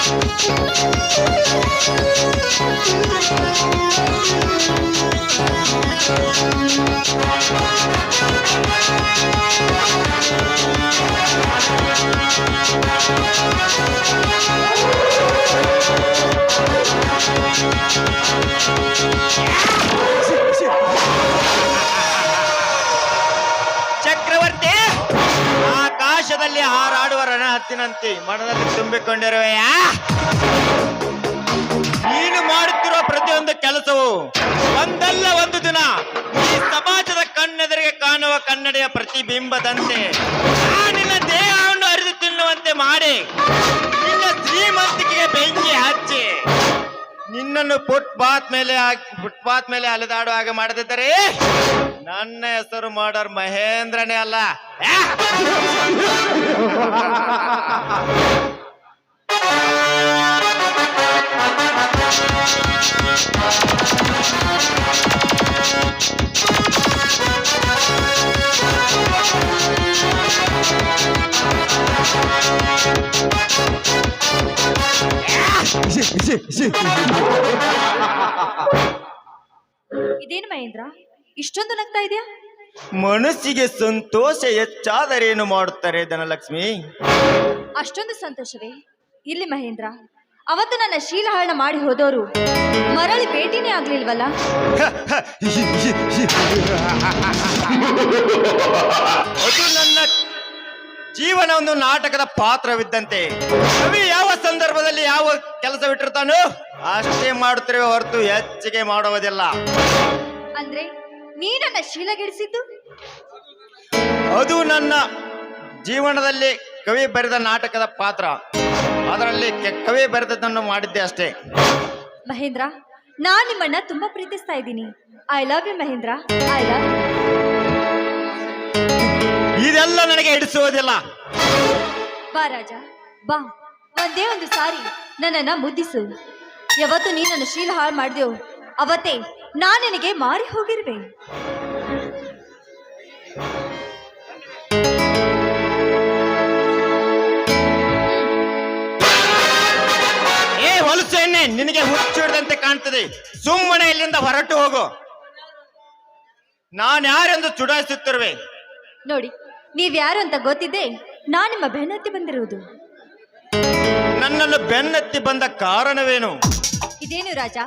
Yeah! ರಣಹತ್ತಿನಂತೆ ಮನದಲ್ಲಿ ಏನು ನೀನು ಮಾಡುತ್ತಿರುವ ಪ್ರತಿಯೊಂದು ಕೆಲಸವು ಒಂದಲ್ಲ ಒಂದು ದಿನ ಈ ಸಮಾಜದ ಕಣ್ಣೆದುರಿಗೆ ಕಾಣುವ ಕನ್ನಡಿಯ ಪ್ರತಿಬಿಂಬದಂತೆ. ನಿನ್ನ ದೇಹವನ್ನು ಅರಿದು ತಿನ್ನುವಂತೆ ಮಾಡಿ. ನಿನ್ನನ್ನು ಫುಟ್ಪಾತ್ ಮೇಲೆ ಫುಟ್ಪಾತ್ ಮೇಲೆ ಅಲೆದಾಡುವ ಹಾಗೆ ಮಾಡದಿದ್ದರೆ ನನ್ನ ಹೆಸರು ಮಾಡೋರ್ ಮಹೇಂದ್ರನೇ ಅಲ್ಲ? ಇದೇನು ಮಹೇಂದ್ರ? ಇಷ್ಟೊಂದು ನಗ್ತಾ ಇದೆಯಾ? ಮನಸ್ಸಿಗೆ ಸಂತೋಷ ಹೆಚ್ಚಾದರೇನು ಮಾಡುತ್ತಾರೆ ಧನಲಕ್ಷ್ಮಿ? ಅಷ್ಟೊಂದು ಸಂತೋಷವೇ? ಇಲ್ಲಿ ಮಹೇಂದ್ರ ಅವತ್ತು ನನ್ನ ಶೀಲಹರಣ ಮಾಡಿ ಹೋದವರು ಮರಳಿ ಭೇಟಿನೇ ಆಗ್ಲಿಲ್ವಲ್ಲ? ಅದು ನನ್ನ ಜೀವನ ಒಂದು ನಾಟಕದ ಪಾತ್ರವಿದ್ದಂತೆ. ಕವಿ ಸಂದರ್ಭದಲ್ಲಿ ಯಾವ ಕೆಲಸ ಬಿಟ್ಟಿರ್ತಾನು ಅಷ್ಟೇ ಮಾಡುತ್ತಿರುವ ಹೊರತು ಹೆಚ್ಚಿಗೆ ಮಾಡುವುದಿಲ್ಲ. ಅಂದ್ರೆ ನೀನನ್ನ ಶೀಲಗಿಡಿಸಿದ್ದು? ಶೀಲಗೆಡಿಸಿದ್ದು ಅದು ನನ್ನ ಜೀವನದಲ್ಲಿ ಕವಿ ಬರೆದ ನಾಟಕದ ಪಾತ್ರ. ಅದರಲ್ಲಿ ಕೆ- ಕವಿ ಬರೆದದ್ದನ್ನು ಮಾಡಿದ್ದೆ ಅಷ್ಟೇ. ಮಹೇಂದ್ರ ನಾನ್ ನಿಮ್ಮನ್ನ ತುಂಬಾ ಪ್ರೀತಿಸ್ತಾ ಇದ್ದೀನಿ. I love you Mahendra. I love ಇದೆಲ್ಲ ನನಗೆ ಹಿಡಿಸುವುದಿಲ್ಲ. ಬಾ ರಾಜ ಬಾ. ಒಂದೇ ಒಂದು ಸಾರಿ ನನ್ನನ್ನ ಮುದ್ದಿಸು. ಯಾವತ್ತು ನೀ ನನ್ನ ಶೀಲ ಹಾಳು ಮಾಡಿದೆವು. ಅವತ್ತೇ ನಾನು ನಿನಗೆ ಮಾರಿ ಹೋಗಿರುವೆ. ಏ ನಿನಗೆ ಹುಚ್ಚು ಹಿಡ್ದಂತೆ ಕಾಣ್ತದೆ. ಸುಮ್ಮನೆ ಇಲ್ಲಿಂದ ಹೊರಟು ಹೋಗು. ನಾನು ಯಾರೆಂದು ಚುಡಾಯಿಸುತ್ತಿರುವೆ? ನೋಡಿ ನೀವ್ಯಾರು ಅಂತ ಗೊತ್ತಿದ್ದೆ ನಾನು ನಿಮ್ಮ ಬೆನ್ನತ್ತಿ ಬಂದಿರುವುದು. ನನ್ನನ್ನು ಬೆನ್ನತ್ತಿ ಬಂದ ಕಾರಣವೇನು? ಇದೇನು ರಾಜ?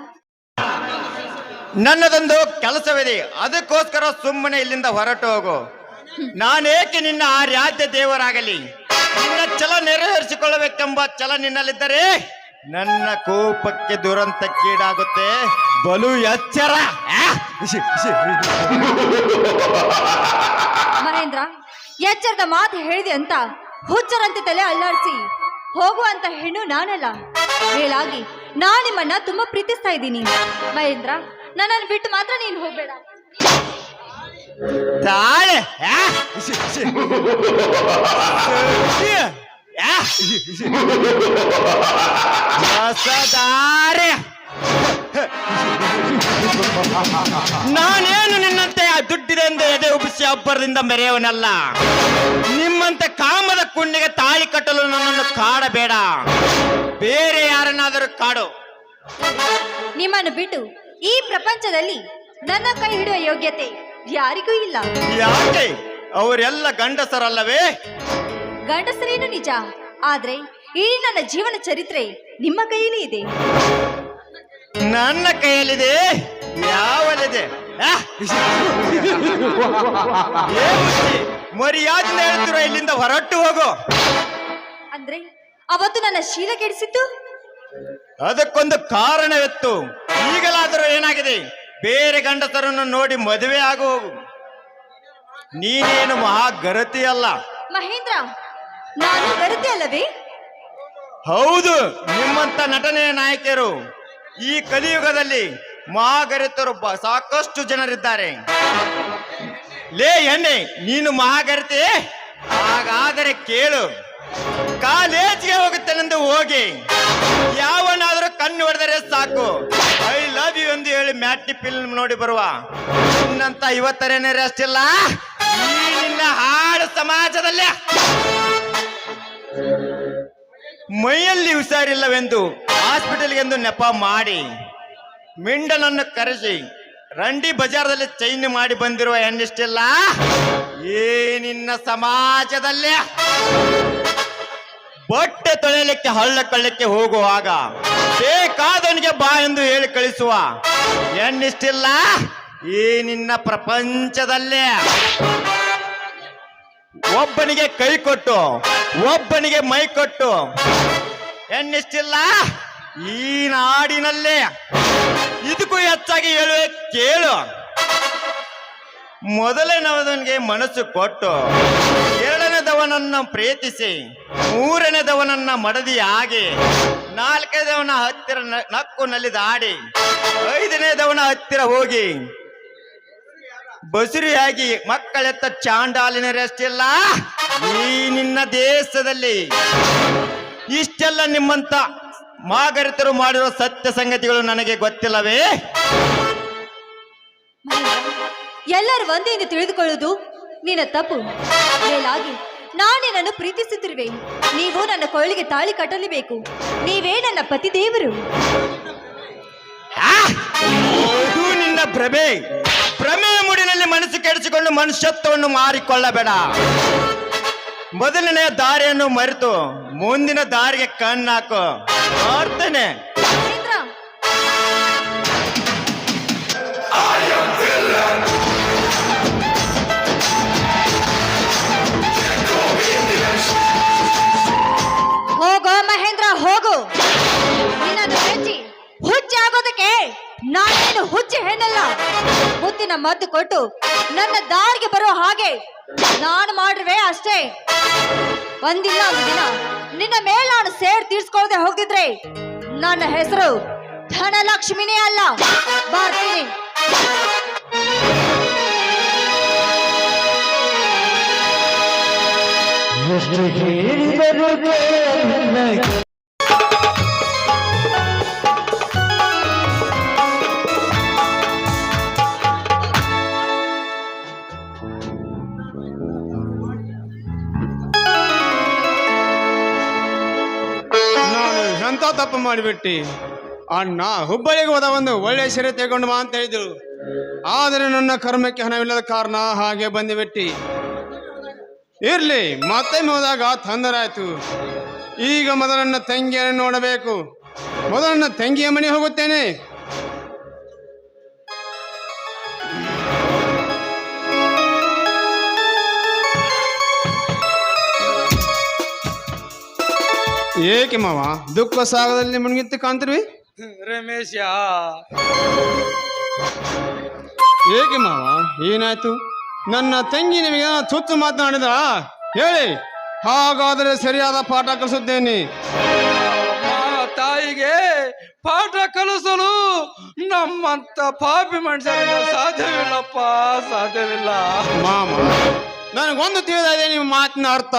ನನ್ನದೊಂದು ಕೆಲಸವಿದೆ ಅದಕ್ಕೋಸ್ಕರ ಸುಮ್ಮನೆ ಇಲ್ಲಿಂದ ಹೊರಟು ಹೋಗು. ನಾನೇಕೆ ನಿನ್ನ ಆ ರಾಜ್ಯ ದೇವರಾಗಲಿ? ನಿನ್ನ ಛಲ ನೆರವೇರಿಸಿಕೊಳ್ಳಬೇಕೆಂಬ ಛಲ ನಿನ್ನಲ್ಲಿದ್ದರೆ ನನ್ನ ಕೋಪಕ್ಕೆ ದುರಂತಕ್ಕೀಡಾಗುತ್ತೆ ಬಲು ಎಚ್ಚರ? ಮಹೇಂದ್ರ ಎಚ್ಚರದ ಮಾತು ಹೇಳಿದೆ ಅಂತ ಹುಚ್ಚರಂತೆ ತಲೆ ಅಲ್ಲಾಡಿಸಿ. ಹೋಗುವಂತ ಹೆಣ್ಣು ನಾನಲ್ಲ. ಹೇಳಾಗಿ ನಾ ನಿಮ್ಮನ್ನ ತುಂಬಾ ಪ್ರೀತಿಸ್ತಾ ಇದ್ದೀನಿ ಮಹೇಂದ್ರ, ನನ್ನನ್ನು ಬಿಟ್ಟು ಮಾತ್ರ ನೀನು ಹೋಗ್ಬೇಡ. ತಾಳೆ. ನಾನೇನು ನಿನ್ನಂತೆ ದುಡ್ಡಿದೆ ಎಂದು ಎದೆ ಉಬ್ಬಿಸಿ ಅಬ್ಬರದಿಂದ ಮೆರೆಯವನಲ್ಲ. ನಿಮ್ಮಂತೆ ಕಾಮದ ಕುಂಡಿಗೆ ತಾಳಿ ಕಟ್ಟಲು ನನ್ನನ್ನು ಕಾಡಬೇಡ. ಬೇರೆ ಯಾರನ್ನಾದರೂ ಕಾಡು. ನಿಮ್ಮನ್ನು ಬಿಟ್ಟು ಈ ಪ್ರಪಂಚದಲ್ಲಿ ನನ್ನ ಕೈ ಹಿಡಿಯುವ ಯೋಗ್ಯತೆ ಯಾರಿಗೂ ಇಲ್ಲ. ಯಾಕೆ? ಅವರೆಲ್ಲ ಗಂಡಸರಲ್ಲವೇ? ಗಂಡಸರೇನು ನಿಜ? ಆದ್ರೆ ಈ ನನ್ನ ಜೀವನ ಚರಿತ್ರೆ ನಿಮ್ಮ ಕೈಯಲ್ಲಿ ಇದೆ. ನನ್ನ ಕೈಯಲ್ಲಿದೆ? ಯಾವಲ್ಲಿದೆ? ಆ? ಏ ಮುಚ್ಚಿ, ಮರ್ಯಾದೆಯಿಂದ ಹೇಳ್ತಿರೋ ಇಲ್ಲಿಂದ ಹೊರಟು ಹೋಗು. ಅಂದ್ರೆ ಅವತ್ತು ನನ್ನ ಶೀಲ ಕೆಡಿಸಿದ್ದು? ಅದಕ್ಕೊಂದು ಕಾರಣವಿತ್ತು. ಈಗಲಾದರೂ ಏನಾಗಿದೆ? ಬೇರೆ ಗಂಡಸರನ್ನು ನೋಡಿ ಮದುವೆ ಆಗು ಹೋಗು. ನೀನೇನು ಮಹಾಗರತಿ ಅಲ್ಲ. ಮಹೇಂದ್ರ ನಾನು ಗರತಿ ಅಲ್ಲವೇ? ಹೌದು ನಿಮ್ಮಂತ ನಟನೆಯ ನಾಯಕಿಯರು ಈ ಕಲಿಯುಗದಲ್ಲಿ ಮಹಾಗರಿತರು ಸಾಕಷ್ಟು ಜನರಿದ್ದಾರೆ. ಲೇ ಎಣ್ಣೆ, ನೀನು ಮಹಾಗರತೆ. ಹಾಗಾದರೆ ಕೇಳು, ಕಾಲೇಜಿಗೆ ಹೋಗುತ್ತೇನೆಂದು ಹೋಗಿ, ಯಾವನಾದರೂ ಕಣ್ಣು ಹೊಡೆದರೆ ಸಾಕು. ಐ ಲವ್ ಯು ಎಂದು ಹೇಳಿ ಮ್ಯಾಟಿ ಫಿಲ್ಮ್ ನೋಡಿ ಬರುವ. ನಿನ್ನಂತ ಇವತ್ತರೇನೆ ರೆಸ್ಟ್ ಇಲ್ಲ ಹಾಡು ಸಮಾಜದಲ್ಲಿ. ಮೈಯಲ್ಲಿ ಹುಷಾರಿಲ್ಲವೆಂದು ಹಾಸ್ಪಿಟಲ್ಗೆಂದು ನೆಪ ಮಾಡಿ ಮಿಂಡನನ್ನು ಕರೆಸಿ ರಂಡಿ ಬಜಾರದಲ್ಲಿ ಚೈನ್ ಮಾಡಿ ಬಂದಿರುವ ಹೆಣ್ಣಿಷ್ಟಿಲ್ಲ? ಏನಿನ್ನ ಸಮಾಜದಲ್ಲಿ. ಬಟ್ಟೆ ತೊಳೆಯಲಿಕ್ಕೆ, ಹಳ್ಳ ಕಳ್ಳಕ್ಕೆ ಹೋಗುವಾಗ ಬೇಕಾದವನಿಗೆ ಬಾ ಎಂದು ಹೇಳಿ ಕಳಿಸುವ ಹೆಣ್ಣಿಷ್ಟಿಲ್ಲ? ಏನಿನ್ನ ನಿನ್ನ ಪ್ರಪಂಚದಲ್ಲೇ. ಒಬ್ಬನಿಗೆ ಕೈ ಕೊಟ್ಟು, ಒಬ್ಬನಿಗೆ ಮೈ ಕೊಟ್ಟು ಹೆಣ್ಣಿಷ್ಟಿಲ್ಲ? ಈ ನಾಡಿನಲ್ಲೇ. ಇದಕ್ಕೂ ಹೆಚ್ಚಾಗಿ ಹೇಳುವೆ, ಕೇಳು. ಮೊದಲನೇದವನಿಗೆ ಮನಸ್ಸು ಕೊಟ್ಟು, ಎರಡನೇದವನನ್ನ ಪ್ರೀತಿಸಿ, ಮೂರನೇದವನನ್ನ ಮಡದಿಯಾಗಿ ನಾಲ್ಕನೇದವನ ಹತ್ತಿರ ನಕ್ಕು ನಕ್ಕು ದಾಡಿ, ಐದನೇದವನ ಹತ್ತಿರ ಹೋಗಿ, ಬಸುರಿಯಾಗಿ ಮಕ್ಕಳೆತ್ತ ಚಾಂಡಾಲಿನ ರೆಸ್ಟಿಲ್ಲ ಈ ನಿನ್ನ ದೇಶದಲ್ಲಿ ಇಷ್ಟೆಲ್ಲ ನಿಮ್ಮಂತ ಮಾಗರಿತರು ಮಾಡಿರೋ ಸತ್ಯ ಸಂಗತಿಗಳು ನನಗೆ ಗೊತ್ತಿಲ್ಲವೇ? ಎಲ್ಲರೂ ಒಂದೇ ಎಂದು ತಿಳಿದುಕೊಳ್ಳುವುದು ನಿನ್ನ ತಪ್ಪು. ಮೇಲಾಗಿ ನಾನು ನಿನ್ನನ್ನು ಪ್ರೀತಿಸುತ್ತಿರುವೆ. ನೀವು ನನ್ನ ಕೊಳ್ಳಿಗೆ ತಾಳಿ ಕಟ್ಟಲೇಬೇಕು. ನೀವೇ ನನ್ನ ಪತಿ ದೇವರು? ಇದು ನಿನ್ನ ಭ್ರಮೆ. ಭ್ರಮೆಯ ಮುಡಿನಲ್ಲಿ ಮನಸ್ಸು ಕೆಡಿಸಿಕೊಂಡು ಮನುಷ್ಯತ್ವವನ್ನು ಮಾರಿಕೊಳ್ಳಬೇಡ. ಮೊದಲನೆಯ ದಾರಿಯನ್ನು ಮರೆತು ಮುಂದಿನ ದಾರಿಗೆ ಕಣ್ಣಾಕು. ಮಹೇಂದ್ರ. ಹೋಗೋ ಮಹೇಂದ್ರ, ಹೋಗು. ನಿನ್ನನ್ನು ಮೆಚ್ಚಿ ಹುಚ್ಚಿ ಆಗೋದಕ್ಕೆ ನಾನೇನು ಹುಚ್ಚಿ ಹೆಣ್ಣಲ್ಲ. ಮುತ್ತಿನ ಮದ್ದು ಕೊಟ್ಟು ನನ್ನ ದಾರಿಗೆ ಬರೋ ಹಾಗೆ ನಾನು ಮಾಡಿರುವೆ ಅಷ್ಟೇ. ಒಂದಿಲ್ಲ ಒಂದು ದಿನ. ನಿನ್ನ ಮೇಲೆ ನಾನು ಸೇಡ್ ತೀರ್ಸ್ಕೊಳ್ದೆ ಹೋಗಿದ್ರೆ ನನ್ನ ಹೆಸರು ಧನಲಕ್ಷ್ಮಿನೇ ಅಲ್ಲ. ಬರ್ತೀನಿ. ಎಷ್ಟು ಹೇಳಿದರು ಮಾಡಿಬಿಟ್ಟಿ. ಅಣ್ಣ, ಹುಬ್ಬಳ್ಳಿಗೆ ಹೋದ ಒಂದು ಒಳ್ಳೆ ಸೀರೆ ತೆಗೊಂಡು ಬಾ ಅಂತ ಹೇಳಿದ್ರು. ಆದರೆ ನನ್ನ ಕರ್ಮಕ್ಕೆ ಹಣವಿಲ್ಲದ ಕಾರಣ ಹಾಗೆ ಬಂದ್ಬಿಟ್ಟಿ. ಇರ್ಲಿ ಮತ್ತೆ ಹೋದಾಗ ತೊಂದರೆ ಆಯ್ತು ಈಗ ಮೊದಲನ್ನ ತಂಗಿಯನ್ನು ನೋಡಬೇಕು. ಮೊದಲನ್ನ ತಂಗಿಯ ಮನೆ ಹೋಗುತ್ತೇನೆ. ಏಕೆ ಮಾವ? ದುಃಖ ಸಾಗದಲ್ಲಿ ಮುಣಗಿತ್ತು ಕಾಣ್ತಿರ್ವಿ ರಮೇಶ. ಏಕೆ ಮಾವ? ಏನಾಯ್ತು? ನನ್ನ ತಂಗಿ ನಿಮಗೆ ತುತ್ತು ಮಾತನಾಡಿದ ಹೇಳಿ. ಹಾಗಾದರೆ ಸರಿಯಾದ ಪಾಠ ಕಲಿಸುತ್ತೇನೆ. ತಾಯಿಗೆ ಪಾಠ ಕಲಿಸಲು ನಮ್ಮಂತ ಪಾಪಿ ಮನುಷ್ಯರಿಂದ ಸಾಧ್ಯವಿಲ್ಲಪ್ಪ ಸಾಧ್ಯವಿಲ್ಲ. ಮಾಮ ನನಗೊಂದು ತಿಳಿದಿದೆ ನಿಮ್ಮ ಮಾತಿನ ಅರ್ಥ.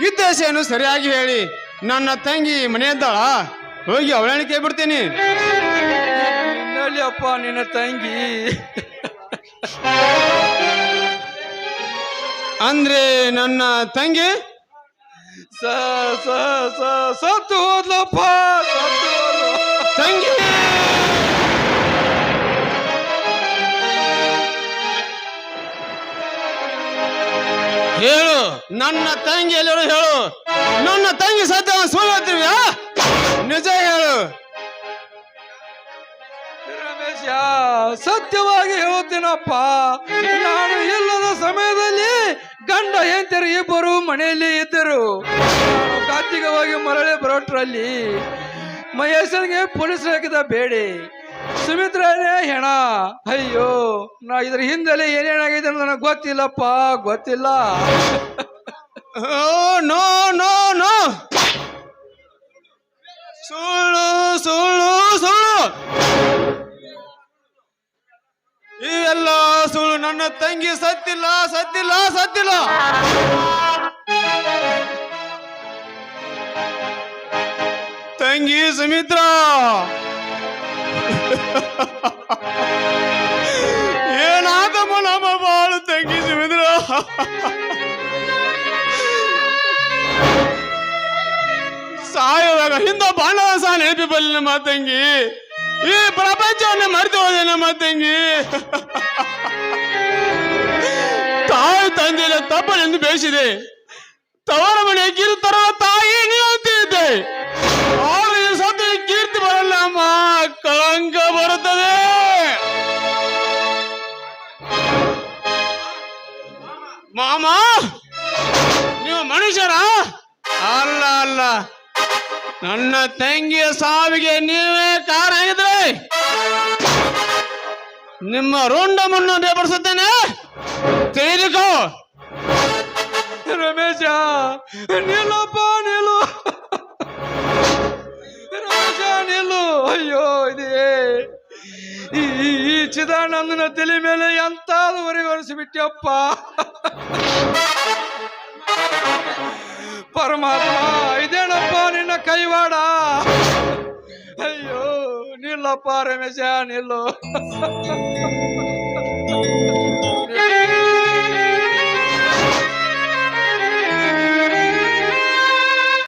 ಉದ್ದೇಶ ಏನು ಸರಿಯಾಗಿ ಹೇಳಿ. ನನ್ನ ತಂಗಿ ಮನೆ ಇದ್ದಾಳ ಹೋಗಿ ಅವಳಣಿಕೆ ಬಿಡ್ತೀನಿ ನಿನ್ನಲ್ಲಿ ಅಪ್ಪ ನಿನ್ನ ತಂಗಿ? ಅಂದ್ರೆ ನನ್ನ ತಂಗಿ? ಸ ಸ ಸ ಸತ್ತು ಹೋದ್ಲಪ್ಪ ಸತ್ತು ಹೋದ್ಲು. ತಂಗಿ! ಹೇಳು. ನನ್ನ ತಂಗಿ ಎಲ್ಲರೂ ಹೇಳು. ನನ್ನ ತಂಗಿ ಸತ್ಯ ಸುಳ್ಳು ನಿಜ ಹೇಳು. ಸತ್ಯವಾಗಿ ಹೇಳುತ್ತೀನಪ್ಪ. ನಾನು ಇಲ್ಲದ ಸಮಯದಲ್ಲಿ ಗಂಡ, ಹೆಂಡತಿಯರು ಇಬ್ಬರು ಮನೆಯಲ್ಲಿ ಇದ್ದರು. ಕಾರ್ತಿಕವಾಗಿ ಮರಳಿ ಬರೋಟ್ರಲ್ಲಿ ಮಹೇಶನಿಗೆ ಪೊಲೀಸ್ ಹಾಕಿದ ಬೇಡಿ. ಸುಮಿತ್ರನೇ ಹೆಣ. ಅಯ್ಯೋ, ನಾ ಇದ್ರ ಹಿಂದೆಲೆ ಏನೇನಾಗಿದೆ ನನಗೆ ಗೊತ್ತಿಲ್ಲಪ್ಪ, ಗೊತ್ತಿಲ್ಲ. ನೋ ನೋ ನೋ ಸುಳ್ಳು ಸುಳ್ಳು ಸುಳ್ಳು ಇವೆಲ್ಲ ಸುಳ್ಳು. ನನ್ನ ತಂಗಿ ಸತ್ತಿಲ್ಲ ಸತ್ತಿಲ್ಲ ಸತ್ತಿಲ್ಲ. ತಂಗಿ ಸುಮಿತ್ರ. ಹಿಂದ ಬಾಂಡವ ಸಹ ನೆನಪಿ ಬಲ್ಲಿ ನಮ್ಮ ತಂಗಿ ಈ ಪ್ರಪಂಚವನ್ನ ಮರೆತು ಹೋದೆ ನಮ್ಮ ತಂಗಿ ತಾಯಿ ತಂದೆಯ ತಪ್ಪನೆಂದು ಬೇಯಿಸಿದೆ ತವರ ಮನೆ ಕಿರು ತರುವ ತಾಯಿ ನೀ ಅಂತಿದ್ದೆ ಆದ್ರೆ ಸತ್ತು ಕೀರ್ತಿ ಬರಲ್ಲ ಅಮ್ಮ ಕಳಂಕ ಬರುತ್ತದೆ ಮಾಮ ನೀವು ಮನುಷ್ಯರ ಅಲ್ಲ ಅಲ್ಲ ನನ್ನ ತಂಗಿಯ ಸಾವಿಗೆ ನೀವೇ ಕಾರಣ ಆಗಿದ್ರೆ ನಿಮ್ಮ ರುಂಡಮನ್ನು ಬೇರ್ಪಡಿಸುತ್ತೇನೆ ತಿಳಿದುಕೋ. ರಮೇಶ, ನಿಲ್ಲಪ್ಪ, ನಿಲ್ಲು. ರಮೇಶ, ನಿಲ್ಲು. ಅಯ್ಯೋ, ಇದೇ. ಈ ಚಿದಾನಂದನ ತಲೆ ಮೇಲೆ ಎಂತಾದವರೆಗೆ ಒರೆಸಿಬಿಟ್ಟಪ್ಪ ಪರಮಾತ್ಮ. ಕೈವಾಡ. ಅಯ್ಯೋ ನಿಲ್ಲಪ್ಪ ರಮೇಶ ನಿಲ್ಲು.